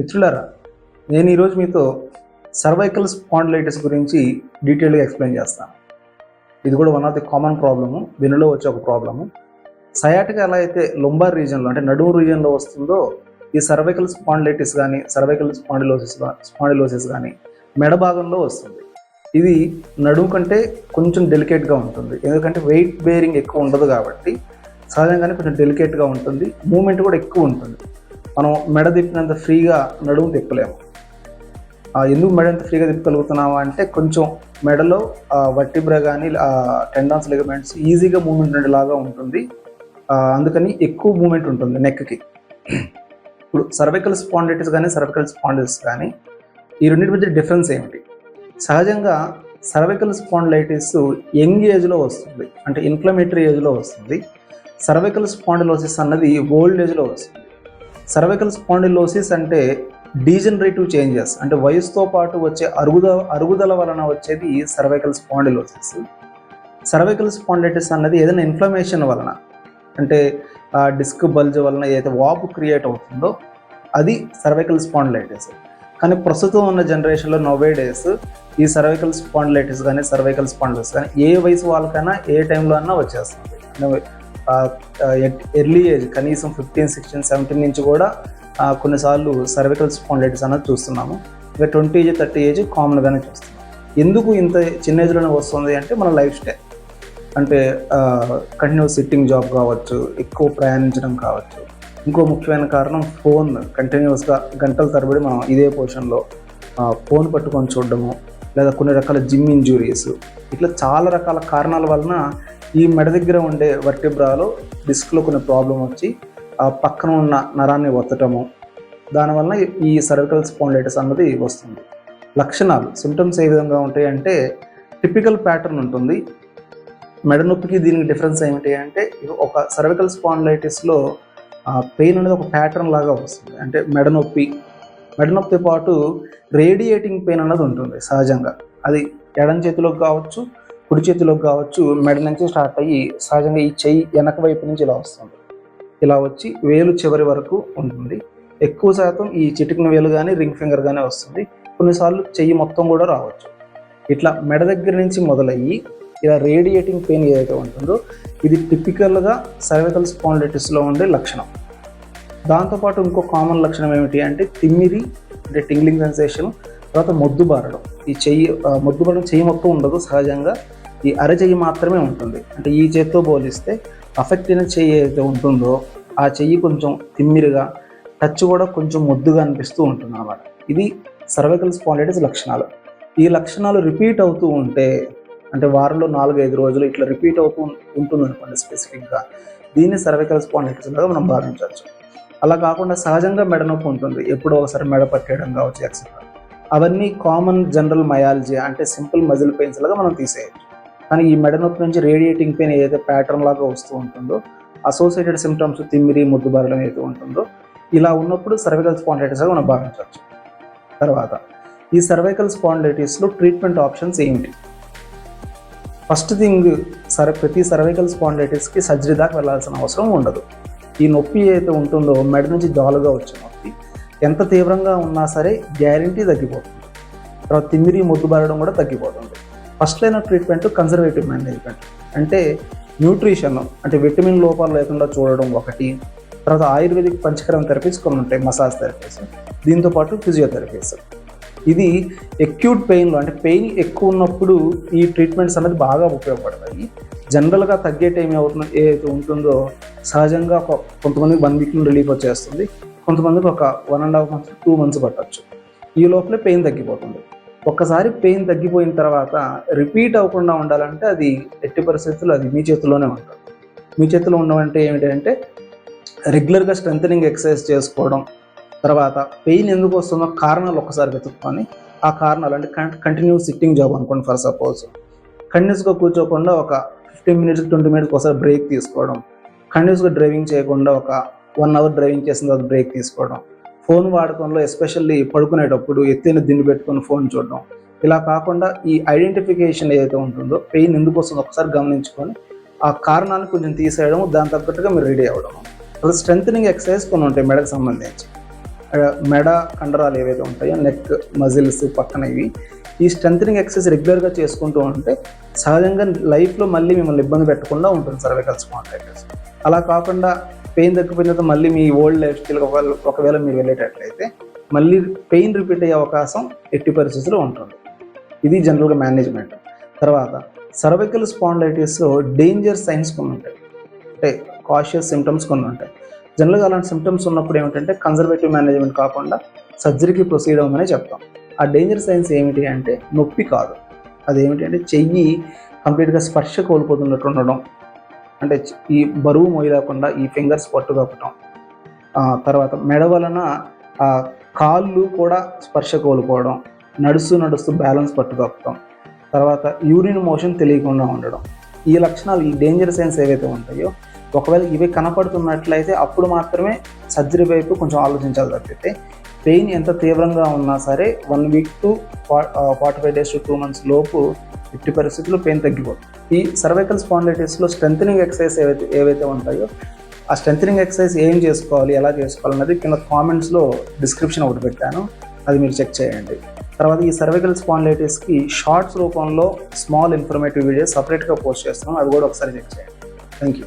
మిత్రులారా నేను ఈరోజు మీతో సర్వైకల్ స్పాండిలైటిస్ గురించి డీటెయిల్గా ఎక్స్ప్లెయిన్ చేస్తాను. ఇది కూడా one of the common problem వెనులో వచ్చే ఒక ప్రాబ్లము సయాటిక్ ఎలా అయితే లొంబార్ రీజన్లో అంటే నడుము రీజన్లో వస్తుందో ఈ సర్వైకల్ స్పాండిలైటిస్ కానీ సర్వైకల్ స్పాండిలోసిస్ స్పాండిలోసిస్ కానీ మెడ భాగంలో వస్తుంది. ఇది నడుము కంటే కొంచెం డెలికేట్గా ఉంటుంది. ఎందుకంటే వెయిట్ బేరింగ్ ఎక్కువ ఉండదు కాబట్టి సహజంగానే కొంచెం డెలికేట్గా ఉంటుంది. మూమెంట్ కూడా ఎక్కువ ఉంటుంది. మనం మెడ తిప్పినంత ఫ్రీగా నడుము తిప్పలేము. ఎందుకు మెడ ఎంత ఫ్రీగా తిప్పగలుగుతున్నాము అంటే కొంచెం మెడలో వట్టిబ్ర కానీ టెండాన్స్ లిగమెంట్స్ ఈజీగా మూమెంట్ ఉండేలాగా ఉంటుంది. అందుకని ఎక్కువ మూమెంట్ ఉంటుంది నెక్కి ఇప్పుడు సర్వైకల్ స్పాండిటిస్ కానీ సర్వైకల్ స్పాండిల్స్ కానీ ఈ రెండింటి మధ్య డిఫరెన్స్ ఏమిటి? సహజంగా సర్వైకల్ స్పాండిలైటిస్ యంగ్ ఏజ్లో వస్తుంది. అంటే ఇన్ఫ్లమేటరీ ఏజ్లో వస్తుంది. సర్వైకల్ స్పాండిలోసిస్ అన్నది ఓల్డ్ ఏజ్లో వస్తుంది. సర్వైకల్ స్పాండిలోసిస్ అంటే డీజనరేటివ్ చేంజెస్ అంటే వయసుతో పాటు వచ్చే అరుగుద అరుగుదల వలన వచ్చేది సర్వైకల్ స్పాండిలోసిస్. సర్వైకల్ స్పాండిలైటిస్ అన్నది ఏదైనా ఇన్ఫ్లమేషన్ వలన అంటే డిస్క్ బల్జ్ వలన ఏదైతే వాపు క్రియేట్ అవుతుందో అది సర్వైకల్ స్పాండిలైటిస్. కానీ ప్రస్తుతం ఉన్న జనరేషన్లో నోవే డేస్ ఈ సర్వైకల్ స్పాండిలైటిస్ కానీ సర్వైకల్ స్పాండిలైటిస్ కానీ ఏ వయసు వాళ్ళకైనా ఏ టైంలో అన్నా వచ్చేస్తుంది. ఎర్లీ ఏజ్ కనీసం ఫిఫ్టీన్ సిక్స్టీన్ సెవెంటీన్ నుంచి కూడా కొన్నిసార్లు సర్వికల్ స్పాండైటిస్ అనేది చూస్తున్నాము. ఇక ట్వంటీ ఏజ్ థర్టీ ఏజ్ కామన్గానే చూస్తున్నాం. ఎందుకు ఇంత చిన్న ఏజ్లోనే వస్తుంది అంటే మన లైఫ్ స్టైల్ అంటే కంటిన్యూస్ సిట్టింగ్ జాబ్ కావచ్చు ఎక్కువ ప్రయాణించడం కావచ్చు. ఇంకో ముఖ్యమైన కారణం ఫోన్ కంటిన్యూస్గా గంటల తరబడి మనం ఇదే పొజిషన్లో ఫోన్ పట్టుకొని చూడడము లేదా కొన్ని రకాల జిమ్ ఇంజురీస్ ఇట్లా చాలా రకాల కారణాల వలన ఈ మెడ దగ్గర ఉండే వర్టిబ్రాలో డిస్క్లో కొన్ని ప్రాబ్లం వచ్చి ఆ పక్కన ఉన్న నరాన్ని ఒత్తటము. దానివల్ల ఈ సర్వికల్ స్పాండైటిస్ అన్నది వస్తుంది. లక్షణాలు సిమ్టమ్స్ ఏ విధంగా ఉంటాయి అంటే టిపికల్ ప్యాటర్న్ ఉంటుంది. మెడ నొప్పికి దీనికి డిఫరెన్స్ ఏమిటి అంటే ఇది ఒక సర్వికల్ స్పాండైటిస్లో పెయిన్ అనేది ఒక ప్యాటర్న్ లాగా వస్తుంది. అంటే మెడ నొప్పి. మెడ నొప్పితో పాటు రేడియేటింగ్ పెయిన్ అన్నది ఉంటుంది సహజంగా. అది ఎడం చేతిలోకి కావచ్చు కుడి చేతిలోకి కావచ్చు మెడ నుంచి స్టార్ట్ అయ్యి సహజంగా ఈ చెయ్యి వెనక వైపు నుంచి ఇలా వస్తుంది. ఇలా వచ్చి వేలు చివరి వరకు ఉంటుంది. ఎక్కువ శాతం ఈ చిటికిన వేలు కానీ రింగ్ ఫింగర్ కానీ వస్తుంది. కొన్నిసార్లు చెయ్యి మొత్తం కూడా రావచ్చు. ఇట్లా మెడ దగ్గర నుంచి మొదలయ్యి ఇలా రేడియేటింగ్ పెయిన్ ఏదైతే ఉంటుందో ఇది టిపికల్గా సర్వికల్ స్పాండిటిస్లో ఉండే లక్షణం. దాంతోపాటు ఇంకో కామన్ లక్షణం ఏమిటి అంటే తిమ్మిరి అంటే టింగ్లింగ్ సెన్సేషన్ తర్వాత మొద్దు బారడం. ఈ చెయ్యి ఆ, మొద్దు బారడం చెయ్యి మొత్తం ఉండదు సహజంగా ఈ అరచెయ్యి మాత్రమే ఉంటుంది. అంటే ఈ చేత్తో పోలిస్తే అఫెక్ట్ అయిన చెయ్యి ఏదైతే ఉంటుందో ఆ చెయ్యి కొంచెం తిమ్మిరిగా టచ్ కూడా కొంచెం ముద్దుగా అనిపిస్తూ ఉంటుంది అన్నమాట. ఇది సర్వైకల్ స్పాండిలైటిస్ లక్షణాలు. ఈ లక్షణాలు రిపీట్ అవుతూ ఉంటే అంటే వారంలో నాలుగు ఐదు రోజులు ఇట్లా రిపీట్ అవుతూ ఉంటుంది అనుకోండి స్పెసిఫిక్గా దీన్ని సర్వైకల్ స్పాండిలైటిస్ లాగా మనం భావించవచ్చు. అలా కాకుండా సహజంగా మెడ నొప్పి ఉంటుంది. ఎప్పుడో ఒకసారి మెడ పట్టేయడం కావచ్చు ఎక్సెట్రా అవన్నీ కామన్ జనరల్ మయాలజీ అంటే సింపుల్ మజిల్ పెయిన్స్ లాగా మనం తీసేయచ్చు. కానీ ఈ మెడ నొప్పి నుంచి రేడియేటింగ్ పెయిన్ ఏదైతే ప్యాటర్న్ లాగా వస్తూ ఉంటుందో అసోసియేటెడ్ సిమ్టమ్స్ తిమ్మిరి ముద్దుబారడం ఏదైతే ఉంటుందో ఇలా ఉన్నప్పుడు సర్వైకల్ స్పాండైటిస్గా మనం భావించవచ్చు. తర్వాత ఈ సర్వైకల్ స్పాండైటిస్లో ట్రీట్మెంట్ ఆప్షన్స్ ఏమిటి? ఫస్ట్ థింగ్ సర్ ప్రతి సర్వైకల్ స్పాండైటిస్కి సర్జరీ దాకా వెళ్ళాల్సిన అవసరం ఉండదు. ఈ నొప్పి ఏదైతే ఉంటుందో మెడ నుంచి జాలుగా వచ్చే నొప్పి ఎంత తీవ్రంగా ఉన్నా సరే గ్యారంటీ తగ్గిపోతుంది. తర్వాత తిమ్మిరి మొద్దుబారడం కూడా తగ్గిపోతుంది. First line of treatment conservative management అంటే న్యూట్రిషన్ అంటే విటమిన్ లోపాలు లేకుండా చూడడం ఒకటి తర్వాత ఆయుర్వేదిక్ పంచకరం థెరపీస్ కొన్ని ఉంటాయి మసాజ్ థెరపీస్ దీంతో పాటు ఫిజియోథెరపీస్ ఇది ఎక్యూట్ పెయిన్లో అంటే పెయిన్ ఎక్కువ ఉన్నప్పుడు ఈ ట్రీట్మెంట్స్ అనేది బాగా ఉపయోగపడతాయి. జనరల్గా తగ్గే టైం అవుతున్న ఏదైతే ఉంటుందో సహజంగా కొంతమందికి వన్ వీక్లో రిలీఫ్ వచ్చేస్తుంది. కొంతమందికి ఒక one and half months two months పట్టచ్చు. ఈ లోపలే పెయిన్ తగ్గిపోతుంది. ఒక్కసారి పెయిన్ తగ్గిపోయిన తర్వాత రిపీట్ అవ్వకుండా ఉండాలంటే అది ఎట్టి పరిస్థితుల్లో అది మీ చేతిలోనే ఉంటుంది. మీ చేతిలో ఉండమంటే ఏమిటంటే రెగ్యులర్గా స్ట్రెంథనింగ్ ఎక్సర్సైజ్ చేసుకోవడం తర్వాత పెయిన్ ఎందుకు వస్తుందో కారణాలు ఒక్కసారి వెతుక్కొని ఆ కారణాలు అంటే కంటిన్యూస్ సిట్టింగ్ జాబ్ అనుకోండి ఫర్ సపోజ్. కంటిన్యూస్గా కూర్చోకుండా ఒక ఫిఫ్టీన్ మినిట్స్ ట్వంటీ మినిట్స్ ఒకసారి బ్రేక్ తీసుకోవడం కంటిన్యూస్గా డ్రైవింగ్ చేయకుండా ఒక వన్ అవర్ డ్రైవింగ్ చేసిన తర్వాత బ్రేక్ తీసుకోవడం ఫోన్ వాడకంలో ఎస్పెషల్లీ పడుకునేటప్పుడు ఎత్తైన దిండు పెట్టుకొని ఫోన్ చూడడం. ఇలా కాకుండా ఈ ఐడెంటిఫికేషన్ ఏదైతే ఉంటుందో పెయిన్ ఎందుకు వస్తుందో ఒకసారి గమనించుకొని ఆ కారణాన్ని కొంచెం తీసేయడం దాని తగ్గట్టుగా మీరు రెడీ అవ్వడం. అసలు స్ట్రెంగ్ ఎక్సర్సైజ్ కొన్ని ఉంటాయి మెడకు సంబంధించి. మెడ కండరాలు ఏవైతే ఉంటాయో నెక్ మజిల్స్ పక్కన ఇవి ఈ స్ట్రెంథనింగ్ ఎక్సర్సైజ్ రెగ్యులర్గా చేసుకుంటూ ఉంటే సహజంగా లైఫ్లో మళ్ళీ మిమ్మల్ని ఇబ్బంది పెట్టకుండా ఉంటుంది సర్వైకల్ కాంట్రాక్టర్స్ అలా కాకుండా పెయిన్ తగ్గిపోయిన తర్వాత మళ్ళీ మీ ఓల్డ్ లైఫ్ స్టైల్ ఒకవేళ ఒకవేళ మీరు వెళ్ళేటట్లయితే మళ్ళీ పెయిన్ రిపీట్ అయ్యే అవకాశం ఎట్టి పరిస్థితుల్లో ఉంటుంది. ఇది జనరల్గా మేనేజ్మెంట్. తర్వాత సర్వైకల్ స్పాండైటిస్లో డేంజర్ సైన్స్ కొన్ని ఉంటాయి. అంటే కాషియస్ సిమ్టమ్స్ కొన్ని ఉంటాయి. జనరల్గా అలాంటి సిమ్టమ్స్ ఉన్నప్పుడు ఏమిటంటే కన్జర్వేటివ్ మేనేజ్మెంట్ కాకుండా సర్జరీకి ప్రొసీడ్ అవ్వమని చెప్తాం. ఆ డేంజర్ సైన్స్ ఏమిటి అంటే నొప్పి కాదు. అదేమిటి అంటే చెయ్యి కంప్లీట్గా స్పర్శ కోల్పోతున్నట్టు ఉండడం. అంటే ఈ బరువు మోయలేకుండా ఈ ఫింగర్స్ పట్టుదప్పటం తర్వాత మెడ వలన కాళ్ళు కూడా స్పర్శ కోల్పోవడం నడుస్తూ నడుస్తూ బ్యాలెన్స్ పట్టుదప్పటం తర్వాత యూరిన్ మోషన్ తెలియకుండా ఉండడం. ఈ లక్షణాలు ఈ డేంజర్ సైన్స్ ఏవైతే ఉంటాయో ఒకవేళ ఇవి కనపడుతున్నట్లయితే అప్పుడు మాత్రమే సర్జరీ వైపు కొంచెం ఆలోచించాలి తప్పితే పెయిన్ ఎంత తీవ్రంగా ఉన్నా సరే one week to forty five days to two months లోపు ఎట్టి పరిస్థితుల్లో పెయిన్ తగ్గిపోతుంది. ఈ సర్వైకల్ స్పాండిలైటిస్లో స్ట్రెంథనింగ్ ఎక్సర్సైజ్ ఏవైతే ఏవైతే ఉంటాయో ఆ స్ట్రెంథనింగ్ ఎక్సర్సైజ్ ఏం చేసుకోవాలి ఎలా చేసుకోవాలి అనేది కింద కామెంట్స్లో డిస్క్రిప్షన్ ఒకటి పెట్టాను. అది మీరు చెక్ చేయండి. తర్వాత ఈ సర్వికల్ స్పాండిలైటిస్కి షార్ట్స్ రూపంలో స్మాల్ ఇన్ఫర్మేటివ్ వీడియోస్ సపరేట్గా పోస్ట్ చేస్తున్నాం అది కూడా ఒకసారి చెక్ చేయండి. Thank you